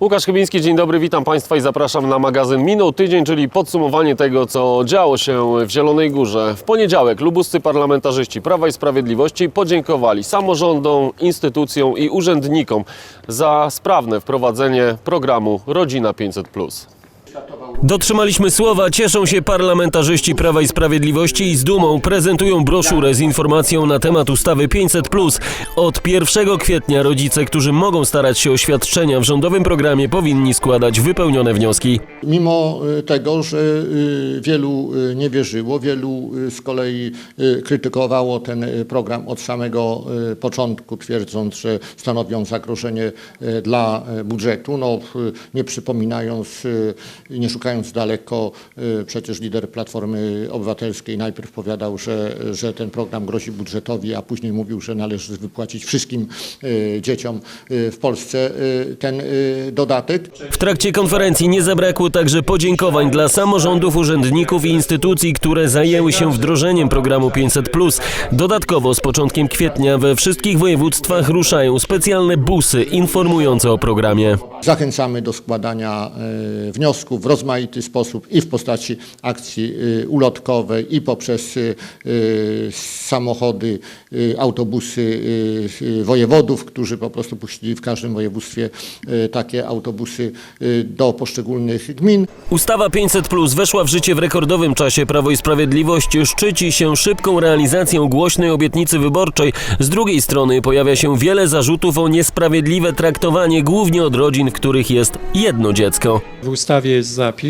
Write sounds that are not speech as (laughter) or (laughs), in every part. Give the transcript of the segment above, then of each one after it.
Łukasz Chybiński, dzień dobry, witam Państwa i zapraszam na magazyn Minął Tydzień, czyli podsumowanie tego, co działo się w Zielonej Górze. W poniedziałek lubuscy parlamentarzyści Prawa i Sprawiedliwości podziękowali samorządom, instytucjom i urzędnikom za sprawne wprowadzenie programu Rodzina 500+. Dotrzymaliśmy słowa, cieszą się parlamentarzyści Prawa i Sprawiedliwości i z dumą prezentują broszurę z informacją na temat ustawy 500. Od 1 kwietnia rodzice, którzy mogą starać się o świadczenia w rządowym programie, powinni składać wypełnione wnioski. Mimo y, tego, że y, wielu y, nie wierzyło, wielu z kolei krytykowało ten program od samego początku, twierdząc, że stanowią zagrożenie dla budżetu, no, nie przypominając, nie szukając daleko, y, przecież lider Platformy Obywatelskiej najpierw powiadał, że, że ten program grozi budżetowi, a później mówił, że należy wypłacić wszystkim y, dzieciom y, w Polsce ten dodatek. W trakcie konferencji nie zabrakło także podziękowań dla samorządów, urzędników i instytucji, które zajęły się wdrożeniem programu 500. Dodatkowo z początkiem kwietnia we wszystkich województwach ruszają specjalne busy informujące o programie. Zachęcamy do składania wniosków w rozmaity sposób i w postaci akcji e, ulotkowej i poprzez e, e, samochody, autobusy wojewodów, którzy po prostu puścili w każdym województwie takie autobusy do poszczególnych gmin. Ustawa 500 Plus weszła w życie w rekordowym czasie. Prawo i Sprawiedliwość szczyci się szybką realizacją głośnej obietnicy wyborczej. Z drugiej strony pojawia się wiele zarzutów o niesprawiedliwe traktowanie głównie od rodzin, w których jest jedno dziecko. W ustawie jest zapis,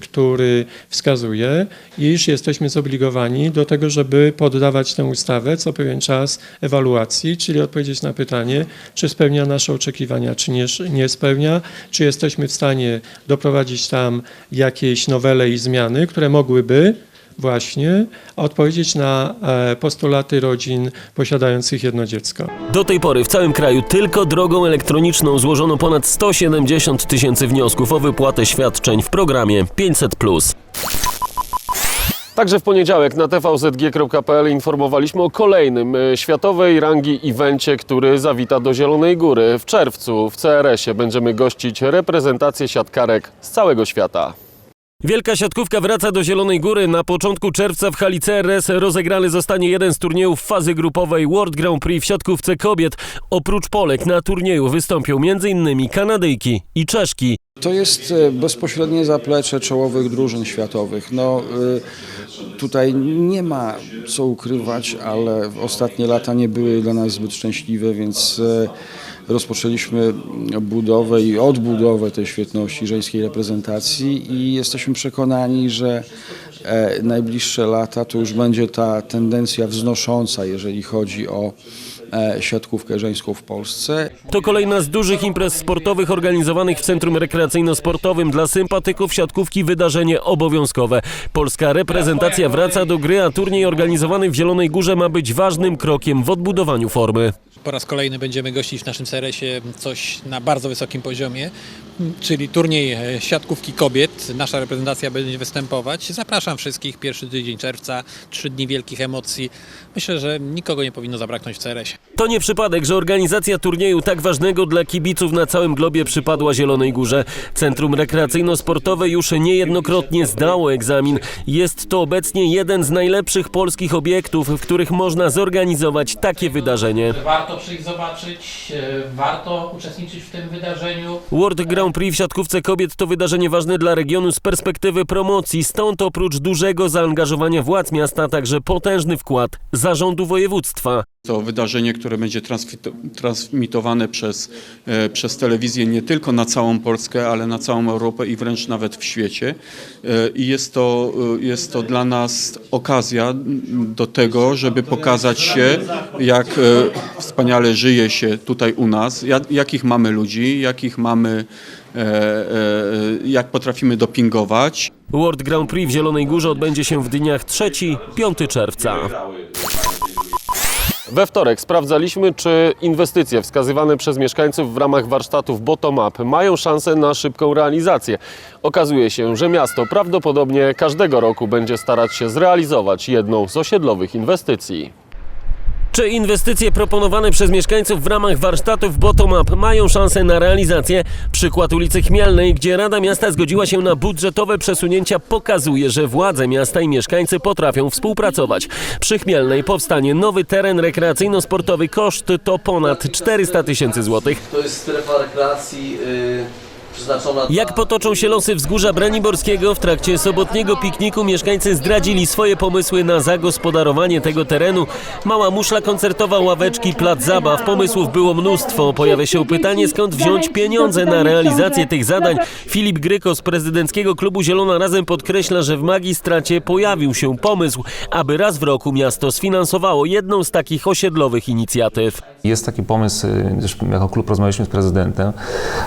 który wskazuje, iż jesteśmy zobligowani do tego, żeby poddawać tę ustawę co pewien czas ewaluacji, czyli odpowiedzieć na pytanie, czy spełnia nasze oczekiwania, czy nie, nie spełnia, czy jesteśmy w stanie doprowadzić tam jakieś nowele i zmiany, które mogłyby właśnie odpowiedzieć na e, postulaty rodzin posiadających jedno dziecko. Do tej pory w całym kraju tylko drogą elektroniczną złożono ponad 170 tysięcy wniosków o wypłatę świadczeń w programie 500. Także w poniedziałek na tvzg.pl informowaliśmy o kolejnym e, światowej rangi evencie, który zawita do Zielonej Góry. W czerwcu w CRS-ie będziemy gościć reprezentację siatkarek z całego świata. Wielka siatkówka wraca do Zielonej Góry. Na początku czerwca w hali CRS rozegrany zostanie jeden z turniejów fazy grupowej World Grand Prix w siatkówce kobiet. Oprócz Polek na turnieju wystąpią m.in. Kanadyjki i Czeszki. To jest e, bezpośrednie zaplecze czołowych drużyn światowych. No, y, tutaj nie ma co ukrywać, ale ostatnie lata nie były dla nas zbyt szczęśliwe, więc e, rozpoczęliśmy budowę i odbudowę tej świetności żeńskiej reprezentacji i jesteśmy przekonani, że e, najbliższe lata to już będzie ta tendencja wznosząca, jeżeli chodzi o e, siatkówkę żeńską w Polsce. To kolejna z dużych imprez sportowych organizowanych w Centrum Rekreacyjno-Sportowym dla sympatyków siatkówki wydarzenie obowiązkowe. Polska reprezentacja wraca do gry, a turniej organizowany w Zielonej Górze ma być ważnym krokiem w odbudowaniu formy. Po raz kolejny będziemy gościć w naszym CRS-ie coś na bardzo wysokim poziomie, czyli turniej siatkówki kobiet. Nasza reprezentacja będzie występować. Zapraszam wszystkich, pierwszy tydzień czerwca, trzy dni wielkich emocji. Myślę, że nikogo nie powinno zabraknąć w CRS-ie. To nie przypadek, że organizacja turnieju tak ważnego dla kibiców na całym globie przypadła Zielonej Górze. Centrum Rekreacyjno-Sportowe już niejednokrotnie zdało egzamin. Jest to obecnie jeden z najlepszych polskich obiektów, w których można zorganizować takie wydarzenie. Warto przyjść zobaczyć, e, warto uczestniczyć w tym wydarzeniu. World Grand Prix w siatkówce kobiet to wydarzenie ważne dla regionu z perspektywy promocji. Stąd oprócz dużego zaangażowania władz miasta także potężny wkład zarządu województwa. To wydarzenie, które będzie transmitowane przez, e, przez telewizję nie tylko na całą Polskę, ale na całą Europę i wręcz nawet w świecie. E, I jest to, jest to dla nas okazja do tego, żeby pokazać się, jak wspaniale żyje się tutaj u nas, jak, jakich mamy ludzi, jakich mamy, e, e, jak potrafimy dopingować. World Grand Prix w Zielonej Górze odbędzie się w dniach 3-5 czerwca. We wtorek sprawdzaliśmy, czy inwestycje wskazywane przez mieszkańców w ramach warsztatów bottom-up mają szansę na szybką realizację. Okazuje się, że miasto prawdopodobnie każdego roku będzie starać się zrealizować jedną z osiedlowych inwestycji. Czy inwestycje proponowane przez mieszkańców w ramach warsztatów Bottom-up mają szansę na realizację? Przykład ulicy Chmielnej, gdzie Rada Miasta zgodziła się na budżetowe przesunięcia pokazuje, że władze miasta i mieszkańcy potrafią współpracować. Przy Chmielnej powstanie nowy teren rekreacyjno-sportowy. Koszt to ponad 400 tysięcy złotych. To jest strefa rekreacji y, przeznaczona Jak potoczą się losy wzgórza Braniborskiego w trakcie sobotniego pikniku mieszkańcy zdradzili swoje pomysły na zagospodarowanie tego terenu. Mała muszla koncertowa, ławeczki, plac zabaw. Pomysłów było mnóstwo. Pojawia się pytanie, skąd wziąć pieniądze na realizację tych zadań. Filip Gryko z prezydenckiego klubu Zielona Razem podkreśla, że w magistracie pojawił się pomysł, aby raz w roku miasto sfinansowało jedną z takich osiedlowych inicjatyw. Jest taki pomysł, y, jako klub rozmawialiśmy z prezydentem,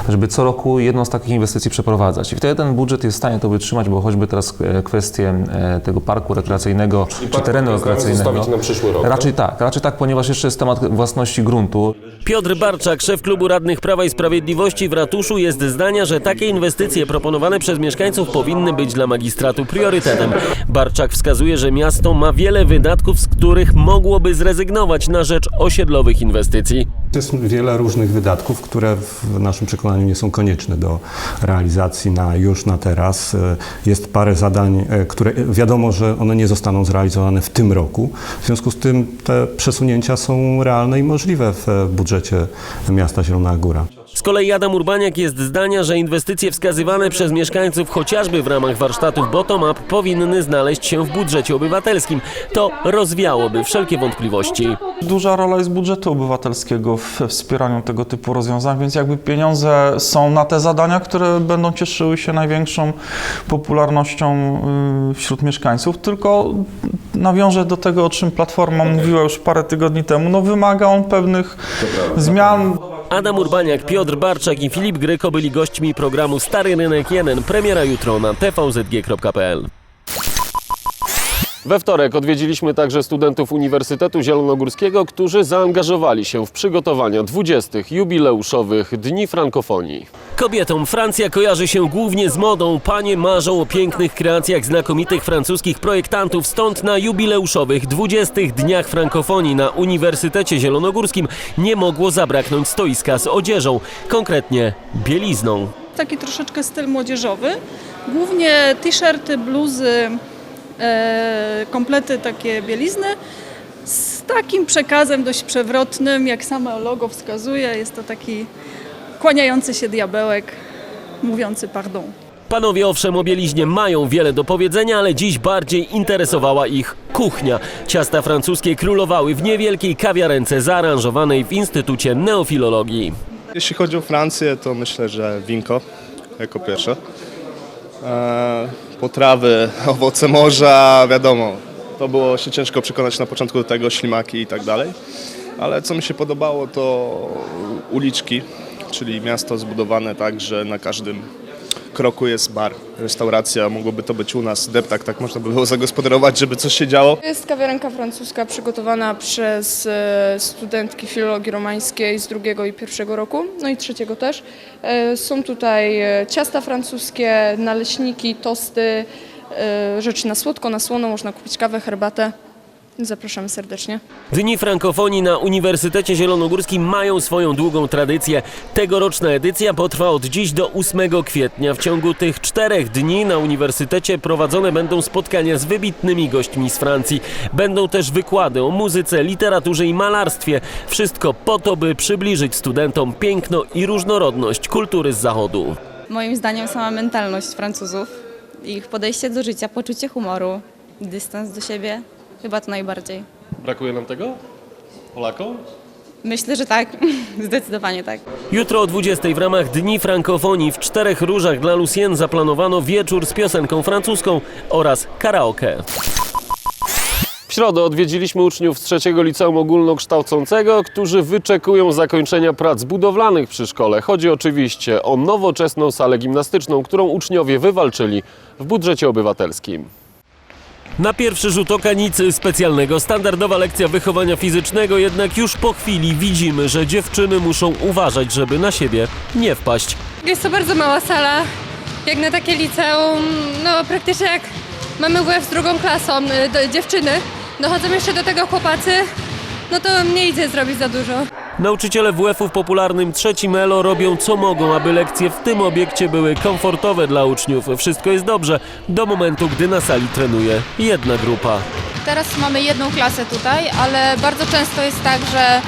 żeby co roku jedną z takich inwestycji przeprowadzać. I wtedy ten budżet jest w stanie to wytrzymać, bo choćby teraz e, kwestie e, tego parku rekreacyjnego czy parku terenu rekreacyjnego. na przyszły rok, Raczej tak, raczej tak, ponieważ jeszcze jest temat własności gruntu. Piotr Barczak, szef klubu radnych Prawa i Sprawiedliwości w ratuszu jest zdania, że takie inwestycje proponowane przez mieszkańców powinny być dla magistratu priorytetem. Barczak wskazuje, że miasto ma wiele wydatków, z których mogłoby zrezygnować na rzecz osiedlowych inwestycji. Jest wiele różnych wydatków, które w naszym przekonaniu nie są konieczne do realizacji na już, na teraz. E, Jest parę zadań, e, które wiadomo, że one nie zostaną zrealizowane w tym roku. W związku z tym te przesunięcia są realne i możliwe w e, budżecie miasta Zielona Góra. Z kolei Adam Urbaniak jest zdania, że inwestycje wskazywane przez mieszkańców chociażby w ramach warsztatów Bottom-up powinny znaleźć się w budżecie obywatelskim. To rozwiałoby wszelkie wątpliwości. Duża rola jest budżetu obywatelskiego w wspieraniu tego typu rozwiązań, więc jakby pieniądze są na te zadania, które będą cieszyły się największą popularnością y, wśród mieszkańców, tylko nawiążę do tego, o czym Platforma mówiła już parę tygodni temu, no wymaga on pewnych zmian. Adam Urbaniak, Piotr Barczak i Filip Gryko byli gośćmi programu Stary Rynek 1. Premiera jutro na tvzg.pl. We wtorek odwiedziliśmy także studentów Uniwersytetu Zielonogórskiego, którzy zaangażowali się w przygotowania 20. jubileuszowych Dni Frankofonii. Kobietom Francja kojarzy się głównie z modą. Panie marzą o pięknych kreacjach znakomitych francuskich projektantów, stąd na jubileuszowych 20. Dniach Frankofonii na Uniwersytecie Zielonogórskim nie mogło zabraknąć stoiska z odzieżą, konkretnie bielizną. taki troszeczkę styl młodzieżowy. Głównie t-shirty, bluzy, komplety takie bielizny z takim przekazem dość przewrotnym, jak samo logo wskazuje. Jest to taki kłaniający się diabełek, mówiący pardon. Panowie owszem o bieliźnie mają wiele do powiedzenia, ale dziś bardziej interesowała ich kuchnia. Ciasta francuskie królowały w niewielkiej kawiarence zaaranżowanej w Instytucie Neofilologii. Jeśli chodzi o Francję, to myślę, że winko jako pierwsze. E, potrawy, (laughs) owoce morza, wiadomo, to było się ciężko przekonać na początku do tego, ślimaki i tak dalej. Ale co mi się podobało, to uliczki, czyli miasto zbudowane tak, że na każdym kroku jest bar, restauracja, mogłoby to być u nas deptak, tak można by było zagospodarować, żeby coś się działo. Jest kawiarenka francuska przygotowana przez e, studentki filologii romańskiej z drugiego i pierwszego roku, no i trzeciego też. E, Są tutaj e, ciasta francuskie, naleśniki, tosty, rzeczy na słodko, na słono, można kupić kawę, herbatę. Zapraszamy serdecznie. Dni Frankofonii na Uniwersytecie Zielonogórskim mają swoją długą tradycję. Tegoroczna edycja potrwa od dziś do 8 kwietnia. W ciągu tych czterech dni na Uniwersytecie prowadzone będą spotkania z wybitnymi gośćmi z Francji. Będą też wykłady o muzyce, literaturze i malarstwie. Wszystko po to, by przybliżyć studentom piękno i różnorodność kultury z Zachodu. Moim zdaniem sama mentalność Francuzów, ich podejście do życia, poczucie humoru, dystans do siebie, chyba to najbardziej. Brakuje nam tego? Polakom? Myślę, że tak, (laughs) zdecydowanie tak. Jutro o 20 w ramach Dni Frankofonii w Czterech Różach dla Lucien zaplanowano wieczór z piosenką francuską oraz karaoke. W środę odwiedziliśmy uczniów z trzeciego liceum ogólnokształcącego, którzy wyczekują zakończenia prac budowlanych przy szkole. Chodzi oczywiście o nowoczesną salę gimnastyczną, którą uczniowie wywalczyli w budżecie obywatelskim. Na pierwszy rzut oka nic specjalnego. Standardowa lekcja wychowania fizycznego, jednak już po chwili widzimy, że dziewczyny muszą uważać, żeby na siebie nie wpaść. Jest to bardzo mała sala, jak na takie liceum, no praktycznie jak mamy WF z drugą klasą, y, do, dziewczyny. Dochodzą jeszcze do tego chłopacy, no to nie idzie zrobić za dużo. Nauczyciele WF-u w popularnym trzecim ELO robią co mogą, aby lekcje w tym obiekcie były komfortowe dla uczniów. Wszystko jest dobrze do momentu, gdy na sali trenuje jedna grupa. Teraz mamy jedną klasę tutaj, ale bardzo często jest tak, że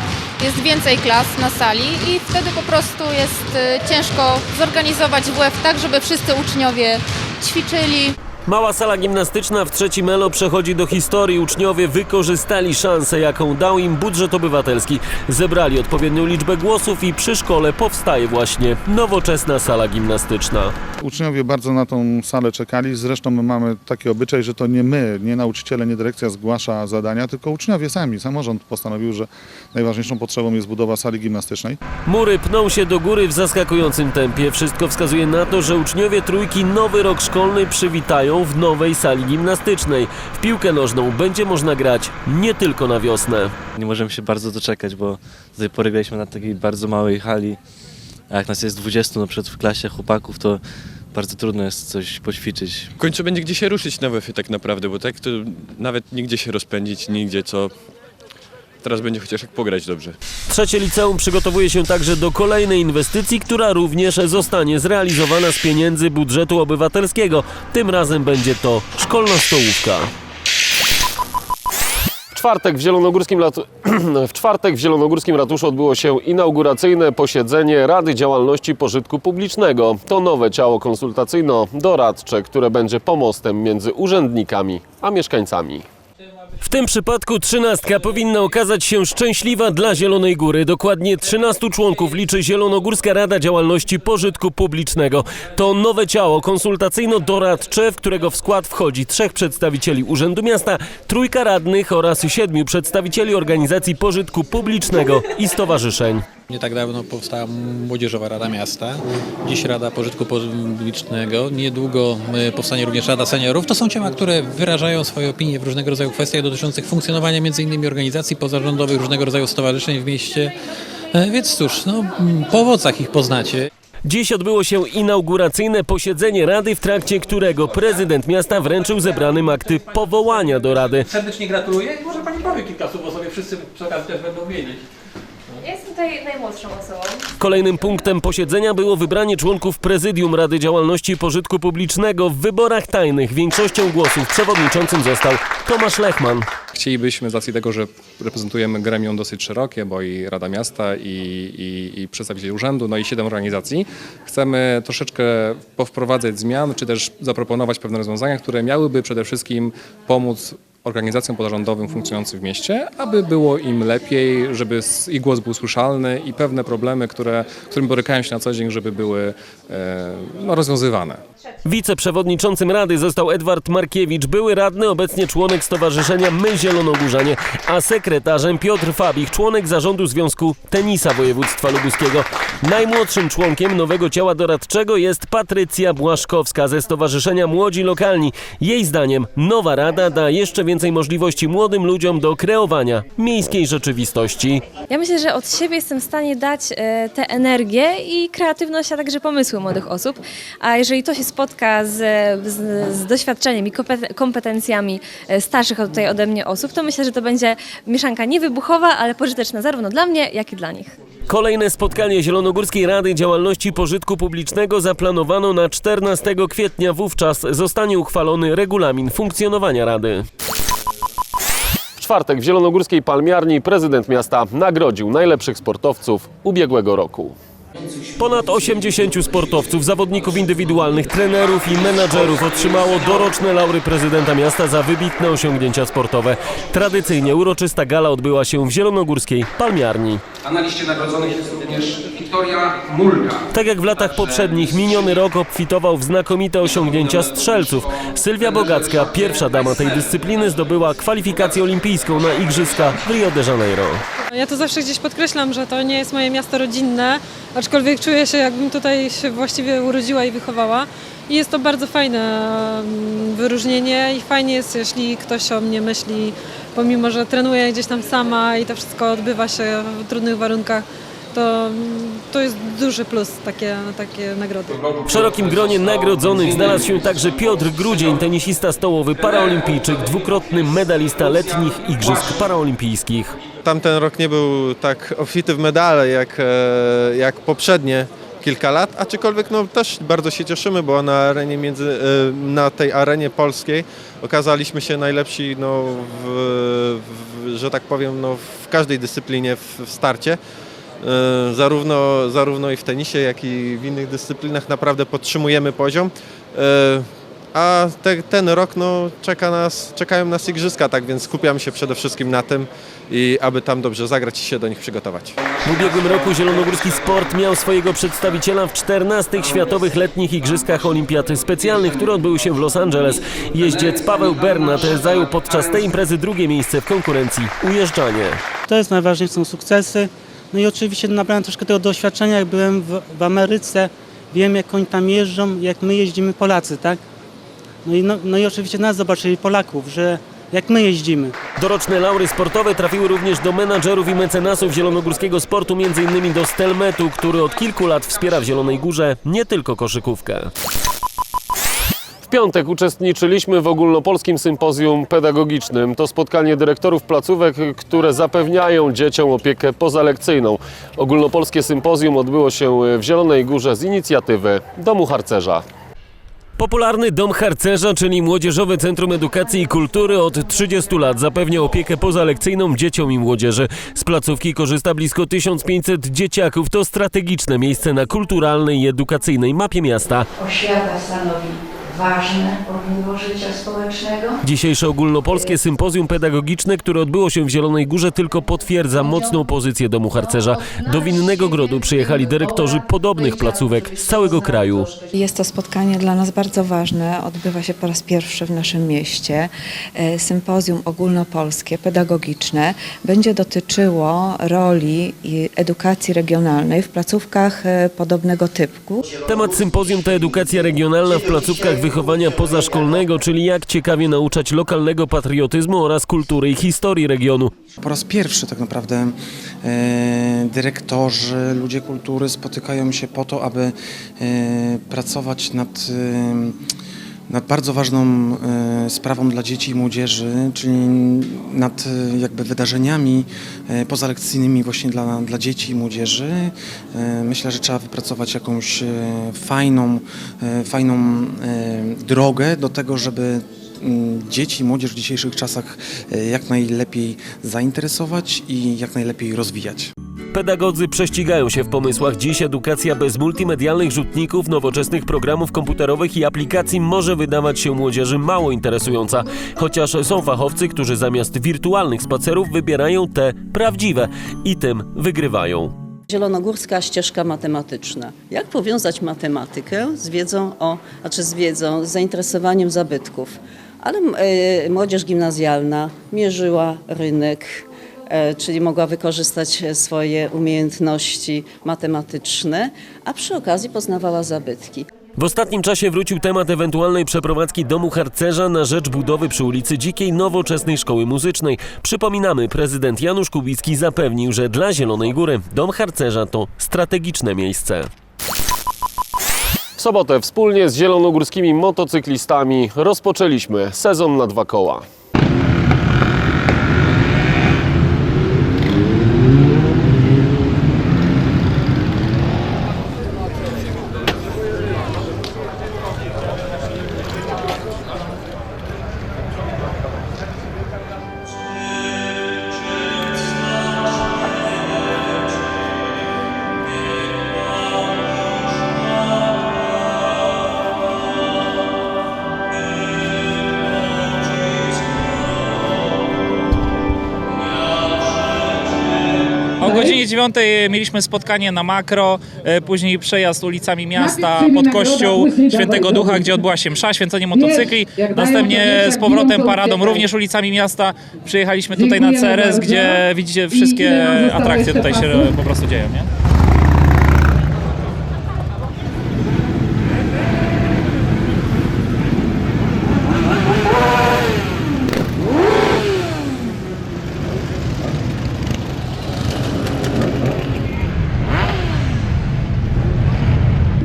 jest więcej klas na sali i wtedy po prostu jest y, ciężko zorganizować WF tak, żeby wszyscy uczniowie ćwiczyli. Mała sala gimnastyczna w trzecim ELO przechodzi do historii. Uczniowie wykorzystali szansę, jaką dał im budżet obywatelski. Zebrali odpowiednią liczbę głosów i przy szkole powstaje właśnie nowoczesna sala gimnastyczna. Uczniowie bardzo na tą salę czekali. Zresztą my mamy taki obyczaj, że to nie my, nie nauczyciele, nie dyrekcja zgłasza zadania, tylko uczniowie sami. Samorząd postanowił, że najważniejszą potrzebą jest budowa sali gimnastycznej. Mury pną się do góry w zaskakującym tempie. Wszystko wskazuje na to, że uczniowie trójki nowy rok szkolny przywitają w nowej sali gimnastycznej. W piłkę nożną będzie można grać nie tylko na wiosnę. Nie możemy się bardzo doczekać, bo do tej pory graliśmy na takiej bardzo małej hali, a jak nas jest 20 na przykład w klasie chłopaków, to bardzo trudno jest coś poćwiczyć. W końcu będzie gdzie się ruszyć na WF tak naprawdę, bo tak to nawet nigdzie się rozpędzić, nigdzie co. Teraz będzie chociaż jak pograć dobrze. Trzecie liceum przygotowuje się także do kolejnej inwestycji, która również zostanie zrealizowana z pieniędzy budżetu obywatelskiego. Tym razem będzie to szkolna stołówka. W czwartek w Zielonogórskim, latu... (clears throat) w czwartek w Zielonogórskim Ratuszu odbyło się inauguracyjne posiedzenie Rady Działalności Pożytku Publicznego. To nowe ciało konsultacyjno-doradcze, które będzie pomostem między urzędnikami a mieszkańcami. W tym przypadku trzynastka powinna okazać się szczęśliwa dla Zielonej Góry. Dokładnie 13 członków liczy Zielonogórska Rada Działalności Pożytku Publicznego. To nowe ciało konsultacyjno-doradcze, w którego w skład wchodzi trzech przedstawicieli Urzędu Miasta, trójka radnych oraz siedmiu przedstawicieli organizacji pożytku publicznego i stowarzyszeń. Nie tak dawno powstała Młodzieżowa Rada Miasta, dziś Rada Pożytku Publicznego, niedługo e, powstanie również Rada Seniorów. To są ciała, które wyrażają swoje opinie w różnego rodzaju kwestiach dotyczących funkcjonowania m.in. organizacji pozarządowych, różnego rodzaju stowarzyszeń w mieście. E, Więc cóż, no, po owocach ich poznacie. Dziś odbyło się inauguracyjne posiedzenie Rady, w trakcie którego prezydent miasta wręczył zebranym akty powołania do Rady. Serdecznie gratuluję. Może pani powie kilka słów o sobie, wszyscy przy okazji też będą wiedzieć. Ja jestem tutaj najmłodszą osobą. Kolejnym punktem posiedzenia było wybranie członków prezydium Rady Działalności Pożytku Publicznego w wyborach tajnych. Większością głosów przewodniczącym został Tomasz Lechman. Chcielibyśmy z racji tego, że reprezentujemy gremium dosyć szerokie, bo i Rada Miasta, i, i, i przedstawiciele urzędu, no i siedem organizacji, chcemy troszeczkę powprowadzać zmian, czy też zaproponować pewne rozwiązania, które miałyby przede wszystkim pomóc organizacjom pozarządowym funkcjonującym w mieście, aby było im lepiej, żeby ich głos był słyszalny i pewne problemy, które, którym borykają się na co dzień, żeby były e, no, rozwiązywane. Wiceprzewodniczącym Rady został Edward Markiewicz, były radny, obecnie członek Stowarzyszenia My Zielonogórzanie, a sekretarzem Piotr Fabich, członek zarządu Związku Tenisa Województwa Lubuskiego. Najmłodszym członkiem nowego ciała doradczego jest Patrycja Błaszkowska ze Stowarzyszenia Młodzi Lokalni. Jej zdaniem nowa rada da jeszcze więcej możliwości młodym ludziom do kreowania miejskiej rzeczywistości. Ja myślę, że od siebie jestem w stanie dać e, tę energię i kreatywność, a także pomysły młodych osób. A jeżeli to się spotka z, z, z doświadczeniem i kompet- kompetencjami e, starszych tutaj ode mnie osób, to myślę, że to będzie mieszanka niewybuchowa, ale pożyteczna zarówno dla mnie, jak i dla nich. Kolejne spotkanie Zielonogórskiej Rady Działalności Pożytku Publicznego zaplanowano na 14 kwietnia. Wówczas zostanie uchwalony regulamin funkcjonowania Rady. Czwartek w Zielonogórskiej Palmiarni prezydent miasta nagrodził najlepszych sportowców ubiegłego roku. Ponad 80 sportowców, zawodników indywidualnych, trenerów i menadżerów otrzymało doroczne laury prezydenta miasta za wybitne osiągnięcia sportowe. Tradycyjnie uroczysta gala odbyła się w Zielonogórskiej Palmiarni. A na liście nagrodzonych jest również Wiktoria Mulka. Tak jak w latach poprzednich, miniony rok obfitował w znakomite osiągnięcia strzelców. Sylwia Bogacka, pierwsza dama tej dyscypliny, zdobyła kwalifikację olimpijską na Igrzyska w Rio de Janeiro. Ja to zawsze gdzieś podkreślam, że to nie jest moje miasto rodzinne, aczkolwiek czuję się, jakbym tutaj się właściwie urodziła i wychowała. I jest to bardzo fajne wyróżnienie i fajnie jest, jeśli ktoś o mnie myśli, pomimo że trenuję gdzieś tam sama i to wszystko odbywa się w trudnych warunkach, to, to jest duży plus takie, takie nagrody. W szerokim gronie nagrodzonych znalazł się także Piotr Grudzień, tenisista stołowy, paraolimpijczyk, dwukrotny medalista letnich Igrzysk Paraolimpijskich. tamten rok nie był tak obfity w medale jak, e, jak poprzednie kilka lat, aczkolwiek no, też bardzo się cieszymy, bo na arenie między, e, na tej arenie polskiej okazaliśmy się najlepsi, no, w, w, że tak powiem, no, w każdej dyscyplinie w, w starcie. E, Zarówno, zarówno i w tenisie, jak i w innych dyscyplinach naprawdę podtrzymujemy poziom. E, A te, ten rok no, czeka nas, czekają nas igrzyska, tak więc skupiamy się przede wszystkim na tym i aby tam dobrze zagrać i się do nich przygotować. W ubiegłym roku zielonogórski sport miał swojego przedstawiciela w 14 Światowych Letnich Igrzyskach Olimpiady Specjalnych, które odbyły się w Los Angeles. Jeździec Paweł Bernat zajął podczas tej imprezy drugie miejsce w konkurencji ujeżdżanie. To jest najważniejsze, są sukcesy. No i oczywiście nabrałem troszkę tego doświadczenia, jak byłem w, w Ameryce, wiem jak oni tam jeżdżą, jak my jeździmy Polacy, tak? No i, no, no i oczywiście nas zobaczyli Polaków, że jak my jeździmy. Doroczne laury sportowe trafiły również do menadżerów i mecenasów zielonogórskiego sportu, m.in. do Stelmetu, który od kilku lat wspiera w Zielonej Górze nie tylko koszykówkę. W piątek uczestniczyliśmy w ogólnopolskim sympozjum pedagogicznym. To spotkanie dyrektorów placówek, które zapewniają dzieciom opiekę pozalekcyjną. Ogólnopolskie sympozjum odbyło się w Zielonej Górze z inicjatywy Domu Harcerza. Popularny Dom Harcerza, czyli Młodzieżowe Centrum Edukacji i Kultury od 30 lat zapewnia opiekę pozalekcyjną dzieciom i młodzieży. Z placówki korzysta blisko 1500 dzieciaków. To strategiczne miejsce na kulturalnej i edukacyjnej mapie miasta. Oświata stanowi ważne ogniwo życia społecznego. Dzisiejsze ogólnopolskie sympozjum pedagogiczne, które odbyło się w Zielonej Górze, tylko potwierdza mocną pozycję Domu Harcerza. Do Winnego Grodu przyjechali dyrektorzy podobnych placówek z całego kraju. Jest to spotkanie dla nas bardzo ważne. Odbywa się po raz pierwszy w naszym mieście. E, Sympozjum ogólnopolskie, pedagogiczne będzie dotyczyło roli i edukacji regionalnej w placówkach e, podobnego typu. Temat sympozjum to edukacja regionalna w placówkach wychowania pozaszkolnego, czyli jak ciekawie nauczać lokalnego patriotyzmu oraz kultury i historii regionu. Po raz pierwszy tak naprawdę e, dyrektorzy, ludzie kultury spotykają się po to, aby e, pracować nad, e, nad bardzo ważną e, sprawą dla dzieci i młodzieży, czyli nad e, jakby wydarzeniami e, pozalekcyjnymi właśnie dla, dla dzieci i młodzieży. Myślę, że trzeba wypracować jakąś fajną, fajną drogę do tego, żeby dzieci i młodzież w dzisiejszych czasach e, jak najlepiej zainteresować i jak najlepiej rozwijać. Pedagodzy prześcigają się w pomysłach. Dziś edukacja bez multimedialnych rzutników, nowoczesnych programów komputerowych i aplikacji może wydawać się młodzieży mało interesująca. Chociaż są fachowcy, którzy zamiast wirtualnych spacerów wybierają te prawdziwe i tym wygrywają. Zielonogórska ścieżka matematyczna. Jak powiązać matematykę z wiedzą o, znaczy z wiedzą, z zainteresowaniem zabytków? Ale e, młodzież gimnazjalna mierzyła rynek, e, czyli mogła wykorzystać swoje umiejętności matematyczne, a przy okazji poznawała zabytki. W ostatnim czasie wrócił temat ewentualnej przeprowadzki domu harcerza na rzecz budowy przy ulicy Dzikiej nowoczesnej szkoły muzycznej. Przypominamy, prezydent Janusz Kubicki zapewnił, że dla Zielonej Góry dom harcerza to strategiczne miejsce. Sobotę wspólnie z zielonogórskimi motocyklistami rozpoczęliśmy sezon na dwa koła. 10 mieliśmy spotkanie na makro, e, później przejazd ulicami miasta pod kościół Świętego Ducha, gdzie odbyła się msza, święcenie motocykli. Następnie z powrotem paradą również ulicami miasta przyjechaliśmy tutaj na CRS, gdzie widzicie wszystkie atrakcje tutaj się po prostu dzieją. Nie?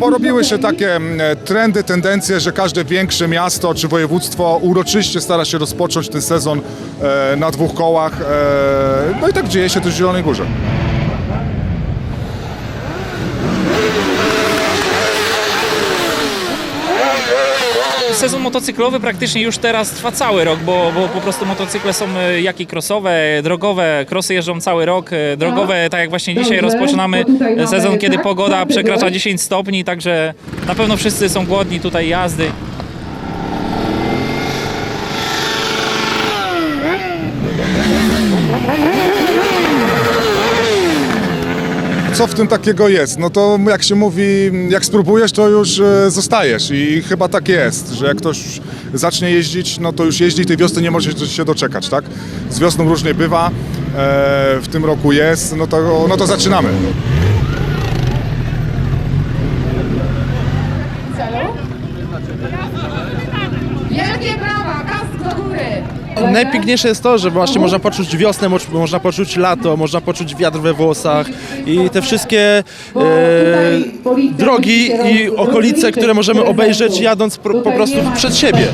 Porobiły się takie mm, trendy, tendencje, że każde większe miasto czy województwo uroczyście stara się rozpocząć ten sezon e, na dwóch kołach. E, no i tak dzieje się też w Zielonej Górze. Sezon motocyklowy praktycznie już teraz trwa cały rok, bo, bo po prostu motocykle są e, jak i crossowe, drogowe, crossy jeżdżą cały rok, e, drogowe, tak jak właśnie dzisiaj rozpoczynamy sezon, kiedy pogoda przekracza 10 stopni, także na pewno wszyscy są głodni tutaj jazdy. Co w tym takiego jest? No to jak się mówi, jak spróbujesz, to już e, zostajesz i chyba tak jest, że jak ktoś zacznie jeździć, no to już jeździ i tej wiosny nie może się doczekać, tak? Z wiosną różnie bywa, e, w tym roku jest, no to, no to zaczynamy. Wielkie brawa, kask do góry! Najpiękniejsze jest to, że właśnie można poczuć wiosnę, mo- można poczuć lato, można poczuć wiatr we włosach i te wszystkie e, drogi i okolice, które możemy obejrzeć jadąc po prostu przed siebie.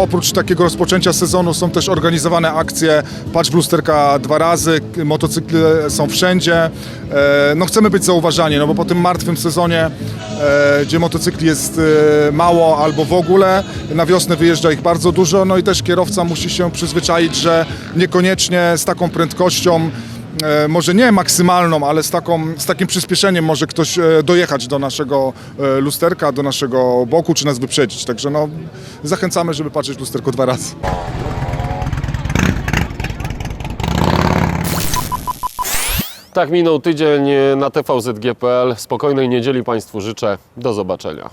Oprócz takiego rozpoczęcia sezonu są też organizowane akcje Patrz w lusterka dwa razy, motocykle są wszędzie. E, No chcemy być zauważani, no bo po tym martwym sezonie, e, gdzie motocykli jest e, mało albo w ogóle, na wiosnę wyjeżdża ich bardzo dużo, no i też kierowca musi się przyzwyczaić, że niekoniecznie z taką prędkością może nie maksymalną, ale z, taką, z takim przyspieszeniem może ktoś e, dojechać do naszego e, lusterka, do naszego boku, czy nas wyprzedzić. Także no, zachęcamy, żeby patrzeć w lusterko dwa razy. Tak minął tydzień na TVZG.pl. Spokojnej niedzieli Państwu życzę. Do zobaczenia.